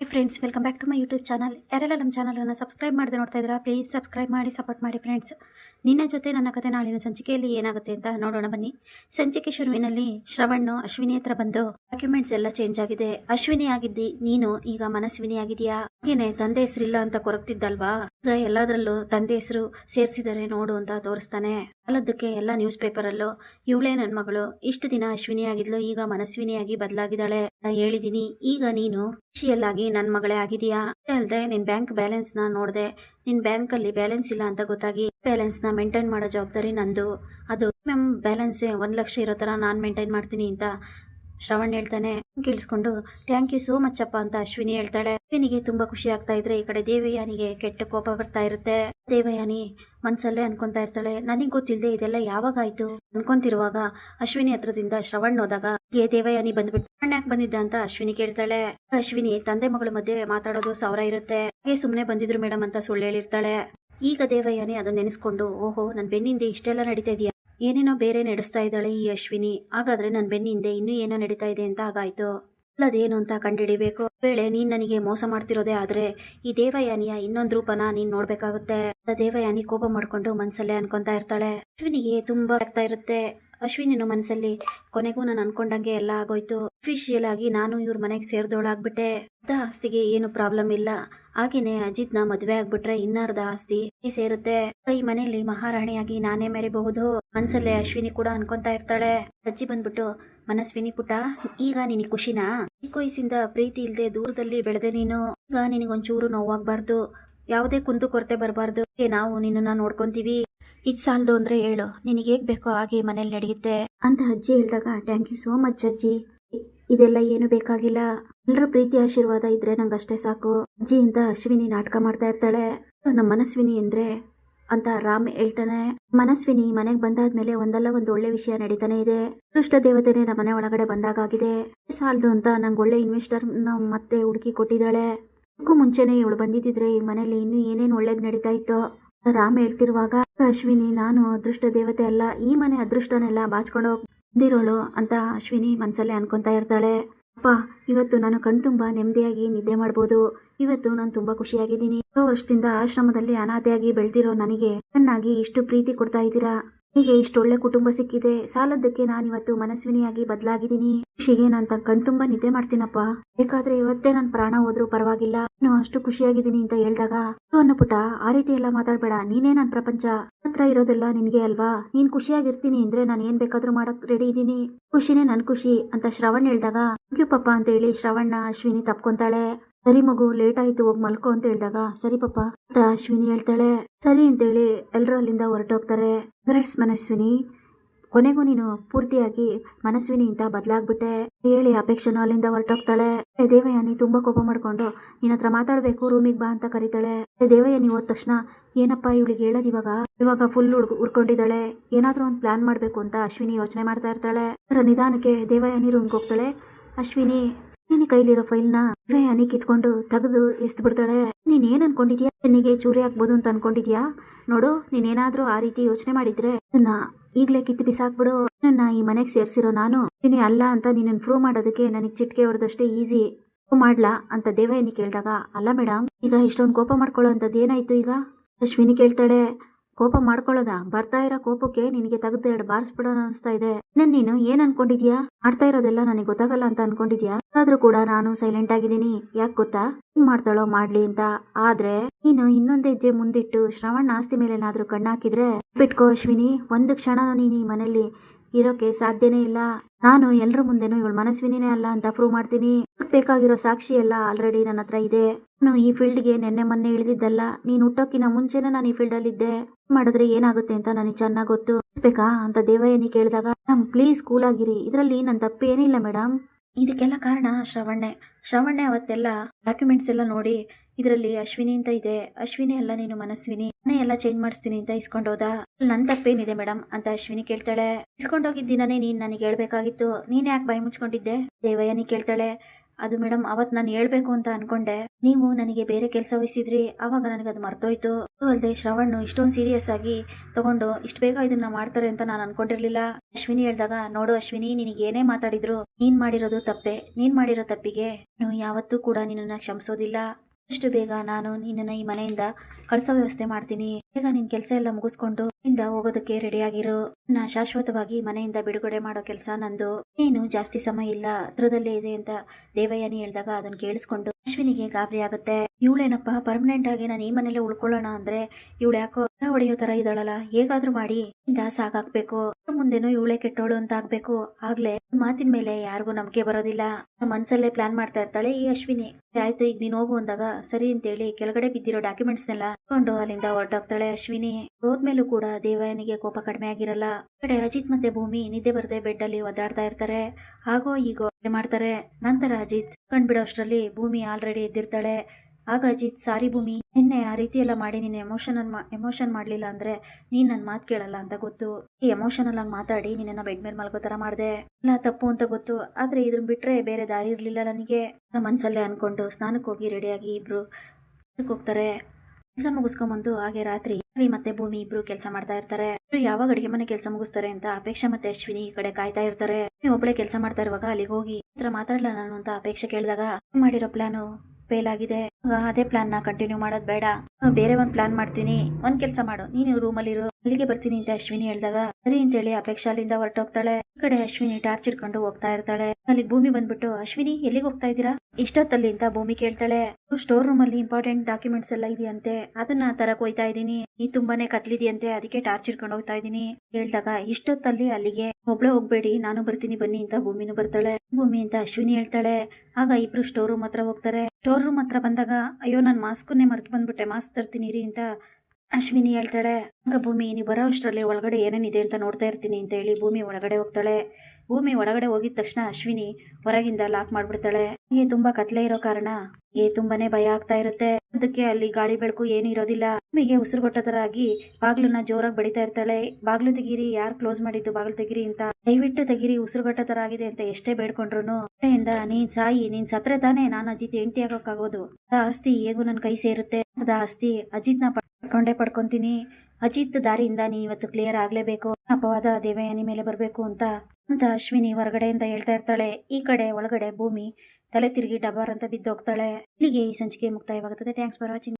Friends welcome back to my YouTube channel ಯಾರೆಲ್ಲ ನಮ್ಮ ಚಾನಲನ್ನು ಸಬ್ಸ್ಕ್ರೈಬ್ ಮಾಡದೆ ನೋಡ್ತಾ ಇದ್ದೀರಾ ಪ್ಲೀಸ್ ಸಬ್ಸ್ಕ್ರೈಬ್ ಮಾಡಿ ಸಪೋರ್ಟ್ ಮಾಡಿ ಫ್ರೆಂಡ್ಸ್ ನಿನ್ನ ಜೊತೆ ನನ್ನ ಕತೆ ನಾಳಿನ ಸಂಚಿಕೆಯಲ್ಲಿ ಏನಾಗುತ್ತೆ ಅಂತ ನೋಡೋಣ ಬನ್ನಿ. ಸಂಚಿಕೆ ಶುರುವಿನಲ್ಲಿ ಶ್ರವಣ್ಣು ಅಶ್ವಿನಿ ಹತ್ರ ಬಂದು ಡಾಕ್ಯುಮೆಂಟ್ಸ್ ಎಲ್ಲ ಚೇಂಜ್ ಆಗಿದೆ. ಅಶ್ವಿನಿ ಆಗಿದ್ದಿ, ನೀನು ಈಗ ಮನಸ್ವಿನಿ ಆಗಿದೆಯಾ ಹಾಗೇನೆ ತಂದೆ ಹೆಸರಿಲ್ಲ ಅಂತ ಕೊರಗ್ತಿದ್ದಲ್ವಾ? ಈಗ ಎಲ್ಲದರಲ್ಲೂ ತಂದೆ ಹೆಸರು ಸೇರಿಸಿದರೆ ನೋಡು ಅಂತ ತೋರಿಸ್ತಾನೆ. ಅಲ್ಲದಕ್ಕೆ ಎಲ್ಲ ನ್ಯೂಸ್ ಪೇಪರಲ್ಲೂ ಇವಳೇ ನನ್ನ ಮಗಳು. ಇಷ್ಟು ದಿನ ಅಶ್ವಿನಿ ಆಗಿದ್ಲು, ಈಗ ಮನಸ್ವಿನಿಯಾಗಿ ಬದಲಾಗಿದ್ದಾಳೆ ಹೇಳಿದೀನಿ. ಈಗ ನೀನು ಖುಷಿಯಲ್ಲಾಗಿ ನನ್ನ ಮಗಳೇ ಆಗಿದೆಯಾ ಅಲ್ಲದೆ ನಿನ್ ಬ್ಯಾಂಕ್ ಬ್ಯಾಲೆನ್ಸ್ನ ನೋಡಿದೆ ನಿನ್ ಬ್ಯಾಂಕ್ ಅಲ್ಲಿ ಬ್ಯಾಲೆನ್ಸ್ ಇಲ್ಲ ಅಂತ ಗೊತ್ತಾಗಿ ಬ್ಯಾಲೆನ್ಸ್ನ ಮೇಂಟೈನ್ ಮಾಡೋ ಜವಾಬ್ದಾರಿ ನಂದು. ಅದು ಮ್ಯಾಮ್ ಬ್ಯಾಲೆನ್ಸ್ ಒಂದ್ ಲಕ್ಷ ಇರೋ ತರ ನಾನ್ ಮೇಂಟೈನ್ ಮಾಡ್ತೀನಿ ಅಂತ ಶ್ರವಣ್ ಹೇಳ್ತಾನೆ. ಕೇಳಿಸ್ಕೊಂಡು ಥ್ಯಾಂಕ್ ಯು ಸೋ ಮಚ್ ಅಪ್ಪ ಅಂತ ಅಶ್ವಿನಿ ಹೇಳ್ತಾಳೆ. ಅಶ್ವಿನಿಗೆ ತುಂಬಾ ಖುಷಿ ಆಗ್ತಾ ಇದ್ರೆ ಈ ಕಡೆ ದೇವಯಾನಿಗೆ ಕೆಟ್ಟ ಕೋಪ ಬರ್ತಾ ಇರುತ್ತೆ. ದೇವಯಾನಿ ಮನ್ಸಲ್ಲೇ ಅನ್ಕೊಂತಾ ಇರ್ತಾಳೆ. ನನಗೆ ಗೊತ್ತಿಲ್ಲದೆ ಇದೆಲ್ಲ ಯಾವಾಗ ಆಯ್ತು? ಅನ್ಕೊಂತಿರುವಾಗ ಅಶ್ವಿನಿ ಹತ್ರದಿಂದ ಶ್ರವಣ್ ಹೋದಾಗ ಏ ದೇವಯಾನಿ ಬಂದ್ಬಿಟ್ಟು ಶ್ರವಣ್ ಯಾಕೆ ಬಂದಿದ್ದ? ಅಂತ ಅಶ್ವಿನಿ ಕೇಳ್ತಾಳೆ. ಅಶ್ವಿನಿ ತಂದೆ ಮಗಳ ಮಧ್ಯೆ ಮಾತಾಡೋದು ಸಾವಿರ ಇರುತ್ತೆ. ಹಾಗೆ ಸುಮ್ನೆ ಬಂದಿದ್ರು ಮೇಡಮ್ ಅಂತ ಸುಳ್ಳು ಹೇಳಿರ್ತಾಳೆ. ಈಗ ದೇವಯಾನಿ ಅದನ್ನ ನೆನೆಸ್ಕೊಂಡು, ಓಹೋ, ನನ್ ಬೆನ್ನಿಂದ ಇಷ್ಟೆಲ್ಲ ನಡೀತಾ ಇದೆಯಾ? ಏನೇನೋ ಬೇರೆ ನಡೆಸ್ತಾ ಇದ್ದಾಳೆ ಈ ಅಶ್ವಿನಿ. ಹಾಗಾದ್ರೆ ನನ್ ಬೆನ್ನಿಂದೆ ಇನ್ನೂ ಏನೋ ನಡೀತಾ ಇದೆ ಅಂತ ಆಗಾಯ್ತು ಅಲ್ಲದೇನು ಅಂತ ಕಂಡುಹಿಡಿಬೇಕು? ವೇಳೆ ನೀನ್ ನನಗೆ ಮೋಸ ಮಾಡ್ತಿರೋದೇ ಆದ್ರೆ ಈ ದೇವಯಾನಿಯ ಇನ್ನೊಂದ್ ರೂಪನ ನೀನ್ ನೋಡ್ಬೇಕಾಗುತ್ತೆ. ದೇವಯಾನಿ ಕೋಪ ಮಾಡ್ಕೊಂಡು ಮನ್ಸಲ್ಲೇ ಅನ್ಕೊಂತ ಇರ್ತಾಳೆ. ಅಶ್ವಿನಿಗೆ ತುಂಬಾ ಆಗ್ತಾ ಇರುತ್ತೆ. ಅಶ್ವಿನಿನ ಮನಸ್ಸಲ್ಲಿ ಕೊನೆಗೂ ನಾನು ಅನ್ಕೊಂಡಂಗೆ ಎಲ್ಲ ಆಗೋಯ್ತು. ಅಫಿಷಿಯಲ್ ಆಗಿ ನಾನು ಇವ್ರ ಮನೆಗೆ ಸೇರಿದೋಳಾಗ್ಬಿಟ್ಟೆ. ಅರ್ಧ ಆಸ್ತಿಗೆ ಏನು ಪ್ರಾಬ್ಲಮ್ ಇಲ್ಲ. ಹಾಗೇನೆ ಅಜಿತ್ನ ಮದ್ವೆ ಆಗ್ಬಿಟ್ರೆ ಇನ್ನರ್ಧ ಆಸ್ತಿ ಸೇರುತ್ತೆ. ಈ ಮನೆಯಲ್ಲಿ ಮಹಾರಾಣಿಯಾಗಿ ನಾನೇ ಮೆರಿಬಹುದು. ಮನ್ಸಲ್ಲೇ ಅಶ್ವಿನಿ ಕೂಡ ಅನ್ಕೊಂತಾ ಇರ್ತಾಳೆ. ಅಜ್ಜಿ ಬಂದ್ಬಿಟ್ಟು ಮನಸ್ವಿನಿ ಪುಟ ಈಗ ನಿನಗೆ ಖುಷಿನಾ? ಚಿಕ್ಕ ವಯಸ್ಸಿಂದ ಪ್ರೀತಿ ಇಲ್ದೆ ದೂರದಲ್ಲಿ ಬೆಳೆದೆ ನೀನು. ಈಗ ನಿನಗೊಂಚೂರು ನೋವಾಗ್ಬಾರ್ದು. ಯಾವುದೇ ಕುಂದು ಕೊರತೆ ಬರಬಾರ್ದು. ನಾವು ನಿನ್ನನ್ನ ನೋಡ್ಕೊಂತೀವಿ. ಇದ್ ಸಾಲದು ಅಂದ್ರೆ ಹೇಳು, ನಿನಗೆ ಹೇಗ್ ಬೇಕೋ ಹಾಗೆ ಮನೇಲಿ ನಡೆಯುತ್ತೆ ಅಂತ ಅಜ್ಜಿ ಹೇಳಿದಾಗ ಥ್ಯಾಂಕ್ ಯು ಸೋ ಮಚ್ ಅಜ್ಜಿ. ಇದೆಲ್ಲ ಏನು ಬೇಕಾಗಿಲ್ಲ. ಎಲ್ಲರ ಪ್ರೀತಿ ಆಶೀರ್ವಾದ ಇದ್ರೆ ನಂಗೆ ಅಷ್ಟೇ ಸಾಕು. ಅಜ್ಜಿಯಿಂದ ಅಶ್ವಿನಿ ನಾಟಕ ಮಾಡ್ತಾ ಇರ್ತಾಳೆ. ನಮ್ಮ ಮನಸ್ವಿನಿ ಅಂದ್ರೆ ಅಂತ ರಾಮ್ ಹೇಳ್ತಾನೆ. ಮನಸ್ವಿನಿ ಮನೆಗೆ ಬಂದಾದ್ಮೇಲೆ ಒಂದಲ್ಲ ಒಂದು ಒಳ್ಳೆ ವಿಷಯ ನಡೀತಾನೆ ಇದೆ. ಅದೃಷ್ಟ ದೇವತೆನೆ ನಮ್ಮ ಮನೆ ಒಳಗಡೆ ಬಂದಾಗಿದೆ ಸಾಲದು ಅಂತ ನಂಗೆ ಒಳ್ಳೆ ಇನ್ವೆಸ್ಟರ್ ಮತ್ತೆ ಹುಡುಕಿ ಕೊಟ್ಟಿದ್ದಾಳೆ. ಅದಕ್ಕೂ ಮುಂಚೆನೆ ಇವಳು ಬಂದಿದ್ದಿದ್ರೆ ಈ ಮನೇಲಿ ಇನ್ನೂ ಏನೇನು ಒಳ್ಳೇದು ನಡೀತಾ ಇತ್ತು ರಾಮ್ ಹೇಳ್ತಿರುವಾಗ, ಅಶ್ವಿನಿ, ನಾನು ಅದೃಷ್ಟ ದೇವತೆ ಅಲ್ಲ, ಈ ಮನೆ ಅದೃಷ್ಟನೆಲ್ಲ ಬಾಚ್ಕೊಂಡು ಬಂದಿರೋಳು ಅಂತ ಅಶ್ವಿನಿ ಮನಸಲ್ಲೇ ಅನ್ಕೊಂತಾ ಇರ್ತಾಳೆ. ಅಪ್ಪ, ಇವತ್ತು ನಾನು ಕಣ್ತುಂಬ ನೆಮ್ಮದಿಯಾಗಿ ನಿದ್ದೆ ಮಾಡ್ಬೋದು. ಇವತ್ತು ನಾನು ತುಂಬಾ ಖುಷಿಯಾಗಿದ್ದೀನಿ. ವರ್ಷದಿಂದ ಆಶ್ರಮದಲ್ಲಿ ಅನಾಥೆಯಾಗಿ ಬೆಳೆದಿರೋ ನನಗೆ ಚೆನ್ನಾಗಿ ಇಷ್ಟು ಪ್ರೀತಿ ಕೊಡ್ತಾ ಇದ್ದೀರಾ? ಹೀಗೆ ಇಷ್ಟೊಳ್ಳೆ ಕುಟುಂಬ ಸಿಕ್ಕಿದೆ. ಸಾಲದ್ದಕ್ಕೆ ನಾನಿವತ್ತು ಮನಸ್ವಿನಿಯಾಗಿ ಬದಲಾಗಿದ್ದೀನಿ. ಖುಷಿಗೆ ನಾನು ಕಣ್ತುಂಬ ನಿದ್ದೆ ಮಾಡ್ತೀನಪ್ಪ. ಬೇಕಾದ್ರೆ ಇವತ್ತೇ ನನ್ನ ಪ್ರಾಣ ಹೋದ್ರೂ ಪರವಾಗಿಲ್ಲ. ನಾನು ಅಷ್ಟು ಖುಷಿಯಾಗಿದ್ದೀನಿ ಅಂತ ಹೇಳ್ದಾಗ ಅನ್ನ ಪುಟ ಆ ರೀತಿ ಎಲ್ಲ ಮಾತಾಡ್ಬೇಡ. ನೀನೇ ನನ್ನ ಪ್ರಪಂಚ. ಹತ್ರ ಇರೋದೆಲ್ಲ ನಿನ್ಗೆ ಅಲ್ವಾ? ನೀನ್ ಖುಷಿಯಾಗಿರ್ತೀನಿ ಅಂದ್ರೆ ನಾನು ಏನ್ ಬೇಕಾದ್ರೂ ಮಾಡಕ್ ರೆಡಿ ಇದ್ದೀನಿ ಖುಷಿನೇ ನನ್ ಖುಷಿ, ಅಂತ ಶ್ರವಣ್ ಹೇಳ್ದಾಗ ಯು ಪಪ್ಪ, ಅಂತ ಹೇಳಿ ಶ್ರವಣ್ಣ ಅಶ್ವಿನಿ ತಪ್ಕೊಂತಾಳೆ. ಸರಿ ಮಗು ಲೇಟ್ ಆಯ್ತು, ಹೋಗಿ ಮಲ್ಕೋ, ಅಂತ ಹೇಳಿದಾಗ, ಸರಿ ಪಪ್ಪ, ಅಂತ ಅಶ್ವಿನಿ ಹೇಳ್ತಾಳೆ. ಸರಿ ಅಂತೇಳಿ ಎಲ್ಲರೂ ಅಲ್ಲಿಂದ ಹೊರಟೋಗ್ತಾರೆ. ಗ್ರೇಟ್ಸ್ ಮನಸ್ವಿನಿ. ಕೊನೆಗೂ ನೀನು ಪೂರ್ತಿಯಾಗಿ ಮನಸ್ವಿನಿ ಇಂತ ಬದಲಾಗ್ಬಿಟ್ಟೆ. ಹೇಳಿ, ಅಪೇಕ್ಷನ ಅಲ್ಲಿಂದ ಹೊರಟೋಗ್ತಾಳೆ. ದೇವಯಾನಿ ತುಂಬಾ ಕೋಪ ಮಾಡ್ಕೊಂಡು ನಿನ್ನ ಹತ್ರ ಮಾತಾಡ್ಬೇಕು ರೂಮಿಗೆ ಬಾ ಅಂತ ಕರೀತಾಳೆ. ದೇವಯಾನಿ ಹೋದ ತಕ್ಷಣ ಏನಪ್ಪ ಇವಳಿಗೆ ಹೇಳೋದು ಇವಾಗ? ಇವಾಗ ಫುಲ್ ಹುಡ್ಗ ಉರ್ಕೊಂಡಿದ್ದಾಳೆ. ಏನಾದ್ರೂ ಒಂದು ಪ್ಲಾನ್ ಮಾಡಬೇಕು ಅಂತ ಅಶ್ವಿನಿ ಯೋಚನೆ ಮಾಡ್ತಾ ಇರ್ತಾಳೆ. ಅದರ ನಿಧಾನಕ್ಕೆ ದೇವಯಾನಿ ರೂಮ್ಗೆ ಹೋಗ್ತಾಳೆ. ಅಶ್ವಿನಿ ನಿನ್ನ ಕೈಲಿರೋ ಫೈಲ್ನ ದೇವಯಾನಿ ಕಿತ್ಕೊಂಡು ತೆಗೆದು ಎಸ್ದು ಬಿಡ್ತಾಳೆ ನೀನ್ ಏನ್ ಅನ್ಕೊಂಡಿದ್ಯಾ? ನಿನಗೆ ಚೂರಿ ಹಾಕ್ಬೋದು ಅಂತ ಅನ್ಕೊಂಡಿದ್ಯಾ? ನೋಡು ನೀನೇನಾದ್ರೂ ಆ ರೀತಿ ಯೋಚನೆ ಮಾಡಿದ್ರೆ ನನ್ನ ಈಗ್ಲೇ ಕಿತ್ತು ಬಿಸಾಕ್ಬಿಡು. ನನ್ನ ಈ ಮನೆಗೆ ಸೇರ್ಸಿರೋ ನಾನು ನೀನೇ ಅಲ್ಲ ಅಂತ ನಿನ್ನ ಪ್ರೂವ್ ಮಾಡೋದಕ್ಕೆ ನನಗೆ ಚಿಟ್ಕೆ ಹೊಡೆದಷ್ಟೇ ಈಸಿ ಮಾಡ್ಲಾ ಅಂತ ದೇವಯ್ಯನಿ ಕೇಳಿದಾಗ, ಅಲ್ಲ ಮೇಡಮ್ ಈಗ ಇಷ್ಟೊಂದು ಕೋಪ ಮಾಡ್ಕೊಳ್ಳೋ ಅಂತದ್ದು ಏನಾಯ್ತು ಈಗ? ಅಶ್ವಿನಿ ಕೇಳ್ತಾಳೆ ಕೋಪ ಮಾಡ್ಕೊಳ್ಳೋದ? ಬರ್ತಾ ಇರೋ ಕೋಪಕ್ಕೆ ನಿನಗೆ ತೆಗೆದು ಎರಡು ಬಾರಿಸ್ಬಿಡೋಣ ಅನಿಸ್ತಾ ಇದೆ. ನನ್ ನೀನು ಏನ್ ಅನ್ಕೊಂಡಿದ್ಯಾ? ಮಾಡ್ತಾ ಇರೋದೆಲ್ಲ ನನಗೆ ಗೊತ್ತಾಗಲ್ಲ ಅಂತ ಅನ್ಕೊಂಡಿದ್ಯಾ? ಆದ್ರೂ ಕೂಡ ನಾನು ಸೈಲೆಂಟ್ ಆಗಿದ್ದೀನಿ. ಯಾಕೆ ಗೊತ್ತಾ? ಏನ್ ಮಾಡ್ತಾಳೋ ಮಾಡ್ಲಿ ಅಂತ. ಆದ್ರೆ ನೀನು ಇನ್ನೊಂದ್ ಹೆಜ್ಜೆ ಮುಂದಿಟ್ಟು ಶ್ರವಣ್ ಆಸ್ತಿ ಮೇಲೆ ಏನಾದ್ರೂ ಕಣ್ಣಾಕಿದ್ರೆ ಬಿಟ್ಕೋ ಅಶ್ವಿನಿ. ಒಂದು ಕ್ಷಣನೂ ನೀನು ಈ ಮನೇಲಿ ಇರೋಕೆ ಸಾಧ್ಯನೇ ಇಲ್ಲ. ನಾನು ಎಲ್ರ ಮುಂದೆನೂ ಇವಳು ಮನಸ್ವಿನಿನೇ ಅಲ್ಲ ಅಂತ ಪ್ರೂವ್ ಮಾಡ್ತೀನಿ. ಬೇಕಾಗಿರೋ ಸಾಕ್ಷಿ ಎಲ್ಲ ಆಲ್ರೆಡಿ ನನ್ನ ಹತ್ರ ಇದೆ. ನಾನು ಈ ಫೀಲ್ಡ್ಗೆ ನೆನ್ನೆ ಮೊನ್ನೆ ಇಳಿದಿದ್ದಲ್ಲ. ನೀನು ಹುಟ್ಟೋಕಿನ ಮುಂಚೆನೇ ನಾನು ಈ ಫೀಲ್ಡ್ ಅಲ್ಲಿ ಇದ್ದೆ ಮಾಡಿದ್ರೆ ಏನಾಗುತ್ತೆ ಅಂತ ನನಗೆ ಚೆನ್ನಾಗಿ ಗೊತ್ತು. ಬೇಕಾ? ಅಂತ ದೇವಯ್ಯನಿ ಕೇಳಿದಾಗ ನಮ್ ಪ್ಲೀಸ್ ಕೂಲ್ ಆಗಿರಿ. ಇದರಲ್ಲಿ ನನ್ನ ತಪ್ಪು ಏನಿಲ್ಲ ಮೇಡಮ್ ಇದಕ್ಕೆಲ್ಲ ಕಾರಣ ಶ್ರವಣ್ಣೆ ಶ್ರವಣ್ಣೆ ಅವತ್ತೆಲ್ಲ ಡಾಕ್ಯುಮೆಂಟ್ಸ್ ಎಲ್ಲ ನೋಡಿ ಇದರಲ್ಲಿ ಅಶ್ವಿನಿ ಅಂತ ಇದೆ. ಅಶ್ವಿನಿ ಅಲ್ಲ ನೀನು ಮನಸ್ವಿನಿ. ನಾನೇ ಎಲ್ಲ ಚೇಂಜ್ ಮಾಡಿಸ್ತೀನಿ ಅಂತ ಇಸ್ಕೊಂಡೋದ ನನ್ ತಪ್ಪೇನಿದೆ ಮೇಡಮ್ ಅಂತ ಅಶ್ವಿನಿ ಕೇಳ್ತಾಳೆ. ಇಸ್ಕೊಂಡೋಗಿದ್ದ ದಿನನೇ ನೀನ್ ನನಗೆ ಹೇಳ್ಬೇಕಾಗಿತ್ತು. ನೀನ್ ಯಾಕೆ ಬಾಯಿ ಮುಚ್ಕೊಂಡಿದ್ದೆ? ದೇವಯ್ಯನಿ ಕೇಳ್ತಾಳೆ. ಅದು ಮೇಡಮ್ ಅವತ್ ನಾನು ಹೇಳ್ಬೇಕು ಅಂತ ಅನ್ಕೊಂಡೆ. ನೀವು ನನಗೆ ಬೇರೆ ಕೆಲಸ ವಹಿಸಿದ್ರಿ ಅವಾಗ ನನಗೆ ಅದು ಮರ್ತೋಯ್ತು. ಅದು ಅಲ್ಲದೆ ಶ್ರವಣ್ ಇಷ್ಟೊಂದು ಸೀರಿಯಸ್ ಆಗಿ ತಗೊಂಡು ಇಷ್ಟು ಬೇಗ ಇದನ್ನ ಮಾಡ್ತಾರೆ ಅಂತ ನಾನು ಅನ್ಕೊಂಡಿರ್ಲಿಲ್ಲ. ಅಶ್ವಿನಿ ಹೇಳ್ದಾಗ, ನೋಡು ಅಶ್ವಿನಿ, ನಿನಗೆ ಏನೇ ಮಾತಾಡಿದ್ರು ನೀನ್ ಮಾಡಿರೋದು ತಪ್ಪೆ. ನೀನ್ ಮಾಡಿರೋ ತಪ್ಪಿಗೆ ನಾನು ಯಾವತ್ತೂ ಕೂಡ ನಿನ್ನನ್ನ ಕ್ಷಮಿಸೋದಿಲ್ಲ. ಅಷ್ಟು ಬೇಗ ನಾನು ನಿನ್ನನ್ನ ಈ ಮನೆಯಿಂದ ಕಳಿಸೋ ವ್ಯವಸ್ಥೆ ಮಾಡ್ತೀನಿ. ಬೇಗ ನಿನ್ನ ಕೆಲಸ ಎಲ್ಲ ಮುಗಿಸ್ಕೊಂಡು ಇಂದ ಹೋಗೋದಕ್ಕೆ ರೆಡಿಯಾಗಿರು ನಾ ಶಾಶ್ವತವಾಗಿ ಮನೆಯಿಂದ ಬಿಡುಗಡೆ ಮಾಡೋ ಕೆಲಸ ನಂದು. ಏನು ಜಾಸ್ತಿ ಸಮಯ ಇಲ್ಲ. ಹತ್ರದಲ್ಲೇ ಇದೆ ಅಂತ ದೇವಯ್ಯನಿ ಹೇಳಿದಾಗ ಅದನ್ನ ಕೇಳಿಸ್ಕೊಂಡು ಅಶ್ವಿನಿಗೆ ಗಾಬರಿ ಆಗುತ್ತೆ. ಇವಳೇನಪ್ಪ ಪರ್ಮನೆಂಟ್ ಆಗಿ ನಾನು ಈ ಮನೇಲೆ ಉಳ್ಕೊಳ್ಳೋಣ ಅಂದ್ರೆ ಇವಳು ಯಾಕೋ ಹೊಡೆಯೋ ತರ ಇದ್ದಾಳಲ್ಲ? ಹೇಗಾದ್ರೂ ಮಾಡಿ. ಇಂದ ಸಾಕಾಗ್ಬೇಕು. ಮುಂದೇನೋ ಇವಳೇ ಕೆಟ್ಟೋಳು ಅಂತ ಆಗ್ಬೇಕು. ಆಗ್ಲೇ ಮಾತಿನ ಮೇಲೆ ಯಾರಿಗೂ ನಂಬಿಕೆ ಬರೋದಿಲ್ಲ. ಮನ್ಸಲ್ಲೇ ಪ್ಲಾನ್ ಮಾಡ್ತಾ ಇರ್ತಾಳೆ ಈ ಅಶ್ವಿನಿ. ಆಯ್ತು, ಈಗ ನೀನ್ ಹೋಗು ಅಂದಾಗ ಸರಿ ಅಂತೇಳಿ ಕೆಳಗಡೆ ಬಿದ್ದಿರೋ ಡಾಕ್ಯುಮೆಂಟ್ಸ್ ನೆಲ್ಲ ಕೊಂಡು ಅಲ್ಲಿಂದ ಹೊರಟೋಗ್ತಾಳೆ ಅಶ್ವಿನಿ. ಹೋದ್ಮೇಲೂ ಕೂಡ ದೇವಯ್ಯನಿಗೆ ಕೋಪ ಕಡಿಮೆ ಆಗಿರಲ್ಲ. ಕಡೆ ಅಜಿತ್ ಮತ್ತೆ ಭೂಮಿ ನಿದ್ದೆ ಬರದೆ ಬೆಡ್ ಅಲ್ಲಿ ಒದ್ದಾಡ್ತಾ ಇರ್ತಾರೆ. ಹಾಗೋ ಈಗೋ ಮಾಡ್ತಾರೆ. ನಂತರ ಅಜಿತ್ ಕಂಡ್ಬಿಡೋ ಅಷ್ಟರಲ್ಲಿ ಭೂಮಿ ಆಲ್ರೆಡಿ ಎದ್ದಿರ್ತಾಳೆ. ಆಗ ಅಜಿತ್, ಸಾರಿ ಭೂಮಿ, ನಿನ್ನೆ ಆ ರೀತಿ ಎಲ್ಲ ಮಾಡಿ ನೀನು ಎಮೋಷನ್ ಎಮೋಷನ್ ಮಾಡ್ಲಿಲ್ಲ ಅಂದ್ರೆ ನೀನ್ ನನ್ ಮಾತು ಕೇಳಲ್ಲ ಅಂತ ಗೊತ್ತು. ಈ ಎಮೋಷನಲ್ ಆಗಿ ಮಾತಾಡಿ ನಿನ್ನ ಬೆಡ್ ಮೇಲೆ ಮಲ್ಗೋ ತರ ಮಾಡ್ದೆ. ಇಲ್ಲ ತಪ್ಪು ಅಂತ ಗೊತ್ತು. ಆದ್ರೆ ಇದ್ರ ಬಿಟ್ರೆ ಬೇರೆ ದಾರಿ ಇರ್ಲಿಲ್ಲ ನನಗೆ ನಮ್ಮ ಮನ್ಸಲ್ಲೇ ಅನ್ಕೊಂಡು ಸ್ನಾನಕ್ಕೆ ಹೋಗಿ ರೆಡಿಯಾಗಿ ಇಬ್ರು ಹೋಗ್ತಾರೆ. ಕೆಲಸ ಮುಗಿಸ್ಕೊಂಬಂದು ಹಾಗೆ ರಾತ್ರಿ ರವಿ ಮತ್ತೆ ಭೂಮಿ ಇಬ್ರು ಕೆಲಸ ಮಾಡ್ತಾ ಇರ್ತಾರೆ. ಯಾವಾಗ ಅಡಿಗೆ ಮನೆ ಕೆಲಸ ಮುಗಿಸ್ತಾರೆ ಅಂತ ಅಪೇಕ್ಷಾ ಮತ್ತೆ ಅಶ್ವಿನಿ ಈ ಕಡೆ ಕಾಯ್ತಾ ಇರ್ತಾರೆ. ಒಬ್ಳೆ ಕೆಲಸ ಮಾಡ್ತಾ ಇರುವಾಗ ಅಲ್ಲಿಗೆ ಹೋಗಿ ಹತ್ರ ಮಾತಾಡ್ಲ ನಾನು ಅಂತ ಅಪೇಕ್ಷೆ ಕೇಳಿದಾಗ ಮಾಡಿರೋ ಪ್ಲಾನು ಫೇಲ್ ಆಗಿದೆ. ಆಗ ಅದೇ ಪ್ಲಾನ್ನ ಕಂಟಿನ್ಯೂ ಮಾಡೋದ್ ಬೇಡ. ಬೇರೆ ಒಂದ್ ಪ್ಲಾನ್ ಮಾಡ್ತೀನಿ. ಒಂದ್ ಕೆಲಸ ಮಾಡು. ನೀನು ರೂಮ್ ಇರು ಅಲ್ಲಿಗೆ ಬರ್ತೀನಿ ಅಂತ ಅಶ್ವಿನಿ ಹೇಳಿದಾಗ, ಸರಿ ಅಂತೇಳಿ ಹೇಳಿ ಅಲ್ಲಿಂದ ಹೊರಟೋಗ್ತಾಳೆ. ಈ ಕಡೆ ಅಶ್ವಿನಿ ಟಾರ್ಚ್ ಇಟ್ಕೊಂಡು ಹೋಗ್ತಾ ಇರ್ತಾಳೆ. ಅಲ್ಲಿ ಭೂಮಿ ಬಂದ್ಬಿಟ್ಟು, ಅಶ್ವಿನಿ, ಎಲ್ಲಿಗೆ ಹೋಗ್ತಾ ಇದ್ದೀರಾ? ಇಷ್ಟೊತ್ತಲ್ಲಿ, ಅಂತ ಭೂಮಿ ಕೇಳ್ತಾಳೆ. ಸ್ಟೋರ್ ರೂಮ್ ಅಲ್ಲಿ ಇಂಪಾರ್ಟೆಂಟ್ ಡಾಕ್ಯುಮೆಂಟ್ಸ್ ಎಲ್ಲ ಇದೆಯಂತೆ. ಅದನ್ನ ತರಕ್ ಹೋಯ್ತಾ ಇದೀನಿ ನೀ ತುಂಬಾನೇ ಕತ್ಲಿದೆಯಂತೆ, ಅದಕ್ಕೆ ಟಾರ್ಚ್ ಇಟ್ಕೊಂಡು ಹೋಗ್ತಾ ಇದೀನಿ ಹೇಳ್ದಾಗ, ಇಷ್ಟೊತ್ತಲ್ಲಿ ಅಲ್ಲಿಗೆ ಒಬ್ಳೆ ಹೋಗ್ಬೇಡಿ, ನಾನು ಬರ್ತೀನಿ ಬನ್ನಿ, ಅಂತ ಭೂಮಿನೂ ಬರ್ತಾಳೆ. ಭೂಮಿ ಅಂತ ಅಶ್ವಿನಿ ಹೇಳ್ತಾಳೆ. ಆಗ ಇಬ್ರು ಸ್ಟೋರ್ ರೂಮ್ ಹತ್ರ ಹೋಗ್ತಾರೆ. ಸ್ಟೋರ್ ರೂಮ್ ಹತ್ರ ಬಂದಾಗ, ಅಯ್ಯೋ, ನಾನು ಮಾಸ್ಕನ್ನೇ ಮರ್ತು ಬಂದ್ಬಿಟ್ಟೆ ಮಾಸ್ಕ್ ತರ್ತೀನಿ ರೀ, ಅಂತ ಅಶ್ವಿನಿ ಹೇಳ್ತಾಳೆ ಆಗ ಭೂಮಿ ನೀವು ಬರೋ ಅಷ್ಟರಲ್ಲಿ ಒಳಗಡೆ ಏನೇನಿದೆ ಅಂತ ನೋಡ್ತಾ ಇರ್ತೀನಿ ಅಂತ ಹೇಳಿ ಭೂಮಿ ಒಳಗಡೆ ಹೋಗ್ತಾಳೆ. ಭೂಮಿ ಒಳಗಡೆ ಹೋಗಿದ ತಕ್ಷಣ ಅಶ್ವಿನಿ ಹೊರಗಿಂದ ಲಾಕ್ ಮಾಡ್ಬಿಡ್ತಾಳೆ. ಹೀಗೆ ತುಂಬಾ ಕತ್ಲೆ ಇರೋ ಕಾರಣ ಏ ತುಂಬಾನೇ ಭಯ ಆಗ್ತಾ ಇರುತ್ತೆ. ಅದಕ್ಕೆ ಅಲ್ಲಿ ಗಾಳಿ ಬೆಳಕು ಏನು ಇರೋದಿಲ್ಲ. ಭೂಮಿಗೆ ಉಸಿರುಗೊಟ್ಟ ತರ ಆಗಿ ಬಾಗ್ಲನ್ನ ಜೋರಾಗಿ ಬಡಿತಾ ಇರ್ತಾಳೆ. ಬಾಗ್ಲು ತೆಗೀರಿ, ಯಾರು ಕ್ಲೋಸ್ ಮಾಡಿದ್ದು ಬಾಗ್ಲು ತೆಗೀರಿ ಅಂತ ದಯವಿಟ್ಟು ತೆಗೀರಿ ಉಸಿರುಗೊಟ್ಟ ತರ ಆಗಿದೆ ಅಂತ ಎಷ್ಟೇ ಬೇಡ್ಕೊಂಡ್ರು ಕಡೆಯಿಂದ, ನೀನ್ ಸಾಯಿ, ನೀನ್ ಸತ್ರೆ ತಾನೇ, ನಾನು ಅಜಿತ್ ಹೆಂಡತಿ ಆಗೋಕ್ಕಾಗೋದು. ಆಸ್ತಿ, ಹೇಗೂ ನನ್ನ ಕೈ ಸೇರುತ್ತೆ. ಅದ ಆಸ್ತಿ, ಅಜಿತ್ನ ಪಡ್ಕೊಂಡೇ, ಪಡ್ಕೊಂತೀನಿ. ಅಜಿತ್ ದಾರಿಯಿಂದ ನೀ ಇವತ್ತು ಕ್ಲಿಯರ್ ಆಗ್ಲೇಬೇಕು. ಅಪವಾದ ದೇವಯಾನಿ ಮೇಲೆ ಬರಬೇಕು ಅಂತ ಅಂತ ಅಶ್ವಿನಿ ಹೊರಗಡೆಯಿಂದ ಹೇಳ್ತಾ ಇರ್ತಾಳೆ. ಈ ಕಡೆ, ಒಳಗಡೆ ಭೂಮಿ ತಲೆ ತಿರುಗಿ ಡಬಾರ್ ಅಂತ ಬಿದ್ದೋಗ್ತಾಳೆ. ಇಲ್ಲಿಗೆ ಈ ಸಂಚಿಕೆ ಮುಕ್ತಾಯವಾಗುತ್ತದೆ. Thanks for watching